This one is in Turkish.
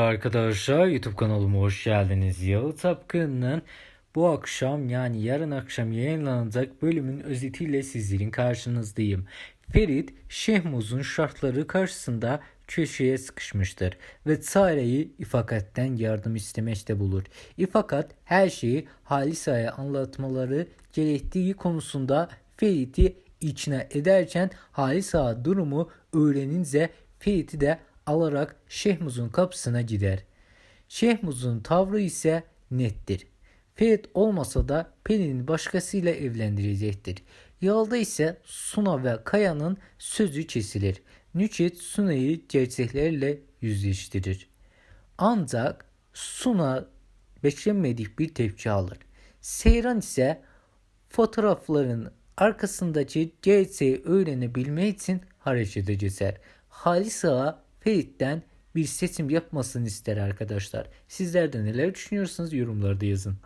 Arkadaşlar YouTube kanalıma hoş geldiniz. Yalı Tapkın'ın bu akşam yani yarın akşam yayınlanacak bölümün özetiyle sizlerin karşınızdayım. Ferit Şehmuz'un şartları karşısında köşeye sıkışmıştır ve Sare'yi İfakat'ten yardım istemekte bulur. İfakat her şeyi Halisa'ya anlatmaları gerektiği konusunda Ferit'i ikna ederken Halisa durumu öğrenince Ferit'i de alarak Şehmuz'un kapısına gider. Şehmuz'un tavrı ise nettir. Ferit olmasa da Pelin'i başkasıyla evlendirecektir. Yalda ise Suna ve Kaya'nın sözü kesilir. Nüçet Suna'yı gerçeklerle yüzleştirir. Ancak Suna beklenmedik bir tepki alır. Seyran ise fotoğrafların arkasındaki gerçeği öğrenebilmek için harekete geçer. Halis Ağa Ferit'ten bir seçim yapmasını ister arkadaşlar. Sizler de neler düşünüyorsunuz yorumlarda yazın.